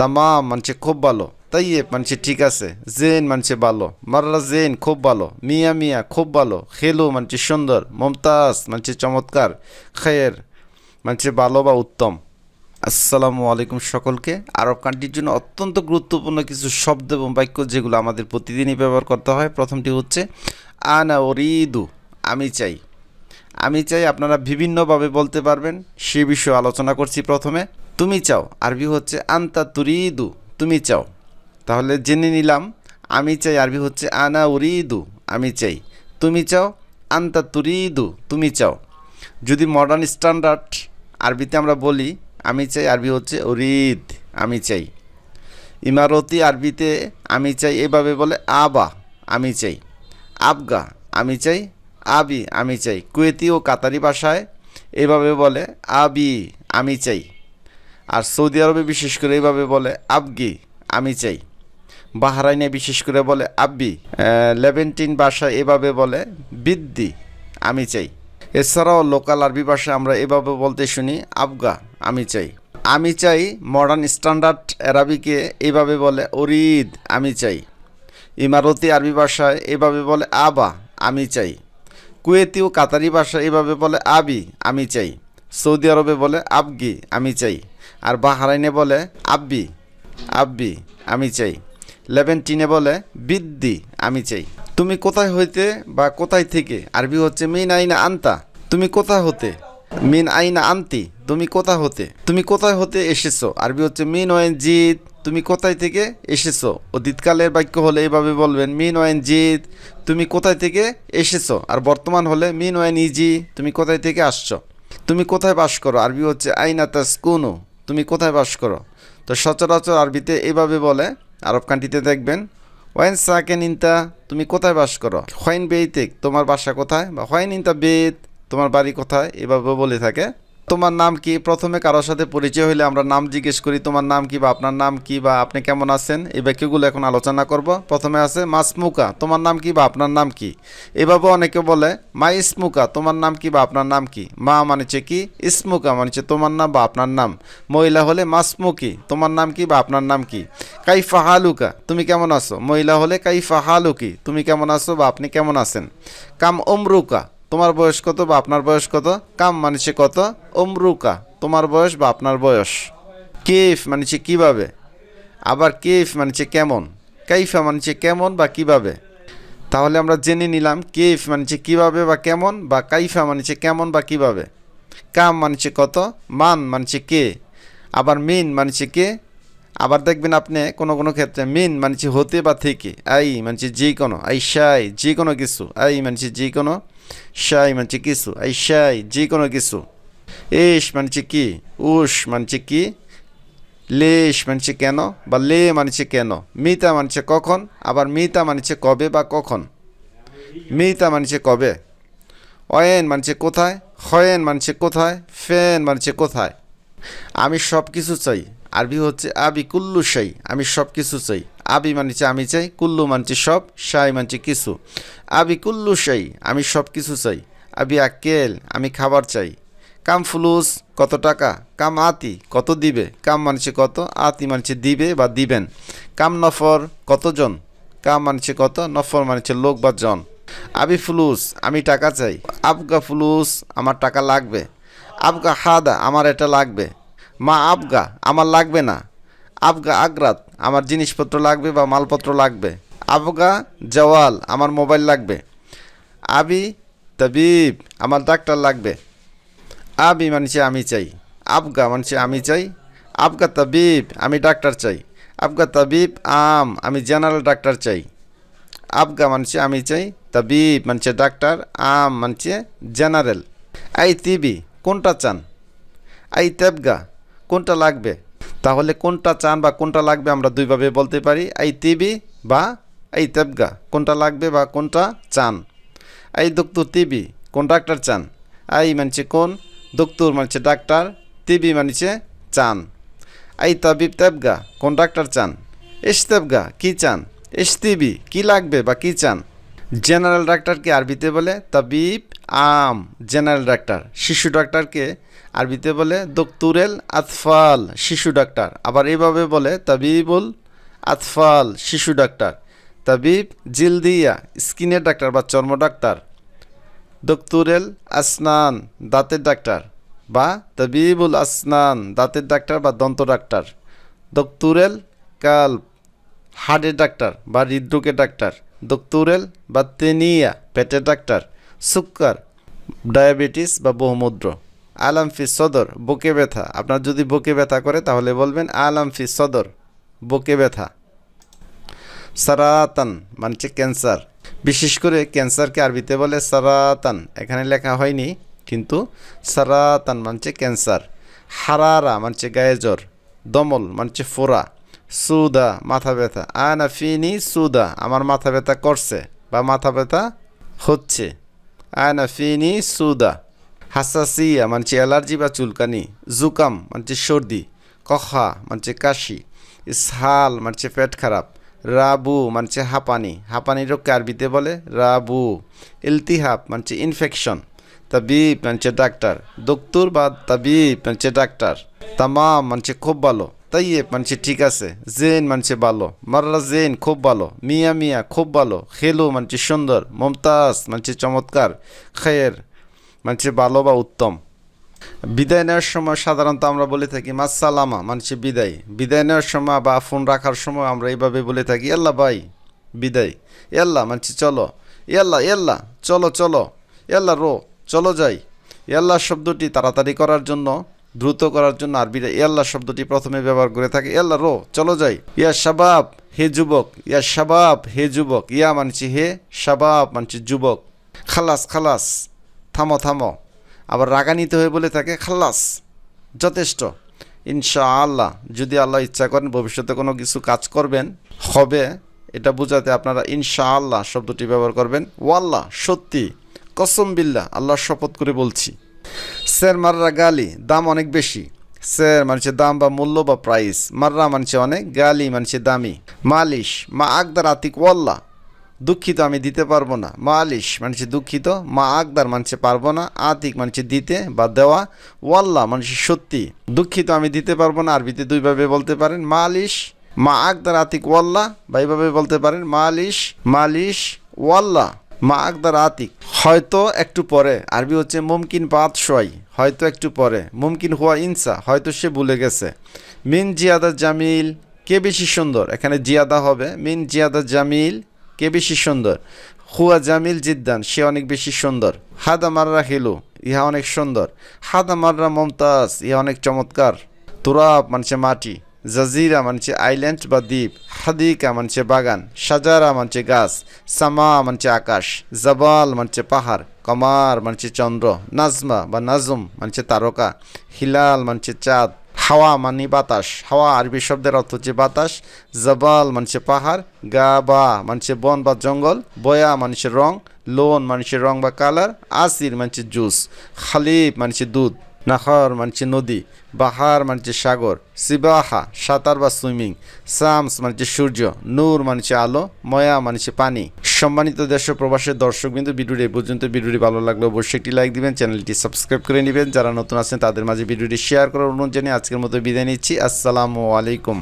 তামাম মানছে খুব ভালো তাইয়েব মানছে ঠিক আছে। জেন মানছে ভালো মাররা জেন খুব ভালো মিয়া মিয়া খুব ভালো খেলু মানছে সুন্দর মমতাজ মানছে চমৎকার খের মানছে ভালো বা উত্তম। আসসালামু আলাইকুম সকলকে। আরব কান্ট্রির জন্য অত্যন্ত গুরুত্বপূর্ণ কিছু শব্দ এবং বাক্য যেগুলো আমাদের প্রতিদিনই ব্যবহার করতে হয়। প্রথমটি হচ্ছে, আনা ওরিদু আমি চাই। আমি চাই আপনারা বিভিন্নভাবে বলতে পারবেন। সে বিষয়ে আলোচনা করছি প্রথমে। তুমি চাও। আরবি হচ্ছে আন্তা তুরিদু, তুমি চাও। তাহলে জেনে নিলাম, আমি চাই আরবি হচ্ছে আনা উরিদু, আমি চাই। তুমি চাও আন্তা তুরিদু, তুমি চাও। যদি মডার্ন স্ট্যান্ডার্ড আরবিতে আমরা বলি, আমি চাই আরবি হচ্ছে উরিদ, আমি চাই। ইমারতি আরবিতে আমি চাই এভাবে বলে আবা, আমি চাই। আবগা, আমি চাই আবি, আমি চাই। কুয়েতি ও কাতারি ভাষায় এভাবে বলে আবি, আমি চাই। আর সৌদি আরবে বিশেষ করে এইভাবে বলে, আবগি, আমি চাই। বাহারাইনে বিশেষ করে বলে, আব্বি লেভেন্টিন ভাষায় এভাবে বলে, বিদ্দি, আমি চাই। এছাড়াও লোকাল আরবি ভাষায় আমরা এভাবে বলতে শুনি, আবগা, আমি চাই। আমি চাই মডার্ন স্ট্যান্ডার্ড অ্যারাবিকে এভাবে বলে, অরিদ, আমি চাই। ইমারতি আরবি ভাষায় এভাবে বলে, আবা, আমি চাই। কুয়েতি ও কাতারি ভাষায় এভাবে বলে, আবি, আমি চাই। সৌদি আরবে বলে, আবগি, আমি চাই। আর বাহারাইনে বলে, আব্বি আব্বি, আমি চাই। লেভেন্টিনে বলে, বিদ্দি, আমি চাই। তুমি কোথায় হইতে বা কোথায় থেকে? আরবি হচ্ছে, মিন আইনা আন্তা? তুমি কোথায় হতে? মিন আইনা আন্তি? তুমি কোথা হতে? তুমি কোথায় হতে এসেছ? আরবি হচ্ছে, মিন ওয়েন জিদ, তুমি কোথায় থেকে এসেছ? অতীতকালের বাক্য হলে এইভাবে বলবেন, মিন ওয়েন জিদ, তুমি কোথায় থেকে এসেছ? আর বর্তমান হলে, মিন ওয়েন ইজি, তুমি কোথায় থেকে আসছো? তুমি কোথায় বাস করো? আরবি হচ্ছে, আইনা তাসকুনু। তুমি কোথায় বাস করো? তো সচরাচর আরবিতে এভাবে বলে, আরব কান্ট্রিতে দেখবেন, ওয়াইন সাকেন ইনতা, তুমি কোথায় বাস করো? হোয়াইন বেইতেক, তোমার বাসা কোথায়? বা হোয়াইন ইনতা বেত তোমার বাড়ি কোথায়? এভাবে বলে থাকে। তোমার নাম কি? প্রথমে কারোর সাথে পরিচয় হলে আমরা নাম জিজ্ঞেস করি, তোমার নাম কি বা আপনার নাম কি বা আপনি কেমন আছেন? এই বাক্যগুলো এখন আলোচনা করব। প্রথমে আছে, মাসমুকা, তোমার নাম কি বা আপনার নাম কি? এভাবে অনেকে বলে, মা ইসমুকা, তোমার নাম কি বা আপনার নাম কি? মা মানেছে কি? ইসমুকা মানেছে তোমার নাম বা আপনার নাম। মহিলা হলে মাসমুকি, তোমার নাম কি বা আপনার নাম কি? কাই ফাহালুকা তুমি কেমন আছো? মহিলা হলে কাই ফাহালুকি তুমি কেমন আছো বা আপনি কেমন আছেন? কাম অমরুকা তোমার বয়স কত বা আপনার বয়স কত কাম মানেছে কত অমরুকা তোমার বয়স বা আপনার বয়স কেফ মানেছে কীভাবে আবার কেফ মানেছে কেমন কাইফা মানেছে কেমন বা কীভাবে তাহলে আমরা জেনে নিলাম কেফ মানেছে কীভাবে বা কেমন বা কাইফা মানেছে কেমন বা কীভাবে কাম মানছে কত মান মানছে কে আবার মিন মানছে কে আবার দেখবেন আপনি কোনো কোনো ক্ষেত্রে মিন মানছে হতে বা থেকে আই মানছে যে কোনো আই শাই যে কোনো কিছু আই মানছে যে কোনো শাই মানছে কিছু আই শাই যে কোনো কিছু এস মানছে কি উস মানছে কি লেশ মানছে কেন বা লে মানছে কেন মিতা মানছে কখন আবার মিতা মানছে কবে বা কখন মিতা মানছে কবে অয়েন মানছে কোথায় হয়েন মানছে কোথায় ফেন মানছে কোথায় আমি সব কিছু চাই আরবি হচ্ছে আবি কুল্লু সাই আমি সব কিছু চাই। আবি মানছে আমি চাই, কুল্লু মানছি সব সাই মানছি কিছু। আবি কুল্লু সাই আমি সব কিছু চাই। আবি আকেল আমি খাবার চাই। কাম ফুলুস, কত টাকা? কাম আতি, কত দিবে? কাম মানছে কত? আতি মানছে দিবে বা দিবেন। কাম নফর, কতজন? কাম মানছে কত? নফর মানছে লোক বা জন। আবি ফুলুস, আমি টাকা চাই। আবগা ফুলুস, আমার টাকা লাগবে। আবগা হাদা, আমার এটা লাগবে। মা আবগা, আমার লাগবে না। আবগা আগ্রাত, আমার জিনিসপত্র লাগবে বা মালপত্র লাগবে। আবগা জওয়াল, আমার মোবাইল লাগবে। আবি তবিব, আমার ডাক্তার লাগবে। আবি মানছে আমি চাই। আবগা মানছে আমি চাই। আবগা তাবিব, আমি ডাক্তার চাই। আবগা তাবিব, আম, আমি জেনারেল ডাক্তার চাই। আবগা মানছে আমি চাই। তাবিব মানছে ডাক্তার, আম মানছে জেনারেল। আই তিবি, কোনটা চান? আই তেবগা কোনটা লাগবে? তাহলে কোনটা চান বা কোনটা লাগবে আমরা দুইভাবে বলতে পারি। আই তিবি বা আই তেবগা। কোনটা লাগবে বা কোনটা চান? আই দক্তর তিবি। কোন ডাক্তার চান? আই মানছে কোন? দক্তর মানছে ডাক্তার। তিবি মানছে চান। আই তাবিব তেবগা। কোন ডাক্তার চান? এস তেবগা। কি চান? এস তিবি। কি লাগবে বা কী চান? জেনারেল ডাক্তারকে আরবিতে বলে তাবিব আম। General doctor. শিশু ডাক্তারকে আরবিতে বলে দক্তুরেল আতফাল, শিশু ডাক্তার। আবার এইভাবে বলে তাবিবুল আতফাল, শিশু ডাক্তার। তাবিব জিলদিয়া স্কিনের ডাক্তার বা চর্ম ডাক্তার। দক্তুরেল আসনান, দাঁতের ডাক্তার। বা তাবিবুল আসনান, দাঁতের ডাক্তার বা দন্ত ডাক্তার। দক্তুরেল কাল হার্টের ডাক্তার বা হৃদরোগের ডাক্তার। দক্তুরেল বা তেনিয়া পেটের ডাক্তার সুক্কার ডায়াবেটিস বা বহুমূত্র। আলামফি সদর, বুকে ব্যথা। আপনার যদি বুকে ব্যথা করে, তাহলে বলবেন আলামফি সদর, বুকে ব্যথা। সারাতান মানছে ক্যান্সার। বিশেষ করে ক্যান্সারকে আরবিতে বলে সারাতান। এখানে লেখা হয়নি, কিন্তু সারাতান মানছে ক্যান্সার। হারারা মানছে গায়ে জ্বর। দমল মানছে ফোরা সুদা, মাথা ব্যথা। আনা ফিনি সুদা, আমার মাথা ব্যথা করছে বা মাথা ব্যথা হচ্ছে। আনা ফিনি সুদা, হাসাসিয়া, মানছে অ্যালার্জি বা চুলকানি, জুকাম, মানছে সর্দি, কখা, মানছে কাশি, ইসহাল, মানছে পেট খারাপ, রাবু, মানছে হাঁপানি। হাঁপানি রোগকে আরবিতে বলে রাবু। ইলতিহাব, মানছে ইনফেকশন তাবিব, মানছে ডাক্তার। দক্তুর বা তাবিব, মানছে ডাক্তার। তামাম, মানছে খুব ভালো। তাইয়েব মানছে ঠিক আছে। জেন মানছে ভালো। মাররা জেন খুব ভালো। মিয়া মিয়া খুব ভালো। খেলু মানছে সুন্দর। মমতাজ মানছে চমৎকার। খের মানছে ভালো বা উত্তম। বিদায় নেওয়ার সময় সাধারণত আমরা বলে থাকি মাসালামা মানুষের বিদায়। বিদায় নেওয়ার সময় বা ফোন রাখার সময় আমরা এইভাবে বলে থাকি এল্লা ভাই, বিদায়। এল্লা মানছি চলো। এল্লা এল্লা চলো চলো। এল্লা রো, চলো যাই। এল্লা শব্দটি তাড়াতাড়ি করার জন্য দ্রুত করার জন্য আরবিরা ইয়াল্লা শব্দটি প্রথমে ব্যবহার করে থাকে। ইয়াল্লা রো, চলো যাই। ইয়া শাবাব, হে যুবক। ইয়া শাবাব, হে যুবক। ইয়া মানছি হে শাবাব, মানছি যুবক। খালাস খালাস। থামো থামো। আবার রাগান্বিত হয়ে বলে থাকে খাল্লাস যথেষ্ট। ইনশাআল্লাহ, যদি আল্লাহ ইচ্ছা করেন, ভবিষ্যতে কোনো কিছু কাজ করবেন, হবে। এটা বোঝাতে আপনারা ইনশাআল্লাহ শব্দটি ব্যবহার করবেন। ওয়াল্লাহ, সত্যি। কসম বিল্লাহ, আল্লাহর শপথ করে বলছি। স্যার মাররা গালি, দাম অনেক বেশি। স্যার মানছে দাম বা মূল্য বা প্রাইস মাররা মানছে অনেক, গালি মানছে দামি। মালিশ, মা আকদার আতিক, ওয়াল্লাহ। দুঃখিত আমি দিতে পারব না। মালিশ মানুষে দুঃখিত, মা আকদার মানুষে পারব না। আতিক মানুষে দিতে বা দেওয়া, ওয়াল্লাহ মানুষের সত্যি। দুঃখিত আমি দিতে পারব না, আরবিতে দুইভাবে বলতে পারেন। মালিশ, মা আকদার আতিক, ওয়াল্লাহ, বা এইভাবে বলতে পারেন। মালিশ মালিশ, ওয়াল্লাহ। মা আকদার আতিক। হয়তো একটু পরে। আরবি হচ্ছে মুমকিন পাত সোয়াই হয়তো একটু পরে। মুমকিন হুয়া ইনসা। হয়তো সে ভুলে গেছে। মিন জিয়াদা জামিল, কে বেশি সুন্দর? এখানে জিয়াদা হবে। মিন জিয়াদা জামিল, কে বেশি সুন্দর? হুয়া জামিল জিদ্দান, সে অনেক বেশি সুন্দর। হাদা মাররা হিলু, ইহা অনেক সুন্দর। হাদা মাররা মমতাজ, ইহা অনেক চমৎকার। তুরাব মানছে মাটি। জাজিরা মানছে আইল্যান্ড বা দ্বীপ, হাদিকা মানছে বাগান, সাজারা মানছে গাছ, সামা মানছে আকাশ, জবাল মানছে পাহাড়, কমার মানছে চন্দ্র, নাজমা বা নাজম মানছে তারকা, হিলাল মানছে চাঁদ, হাওয়া মানে বাতাস, হাওয়া আরবি শব্দের অর্থ হচ্ছে বাতাস, জবাল মানুষের পাহাড় গা বা মানুষের বন বা জঙ্গল, বয়া মানুষের রং, লোন মানুষের রং বা কালার, আসির মানুষের জুস, খালিব মানুষের দুধ। নাহর মানছে নদী, বাহার মানছে সাগর, সিবাহা, সাঁতার বা সুইমিং সামস মানছে সূর্য, নূর মানছে আলো, ময়া মানছে পানি। সম্মানিত দেশ প্রবাসের দর্শক বিন্দু ভিডিওটি এই পর্যন্ত, ভিডিওটি ভালো লাগলে অবশ্যই একটি লাইক দিবেন, চ্যানেলটি সাবস্ক্রাইব করে নেবেন। যারা নতুন আছেন, তাদের মাঝে ভিডিওটি শেয়ার করার অনুরোধ জানিয়ে আজকের মতো বিদায় নিচ্ছি। আসসালামু আলাইকুম।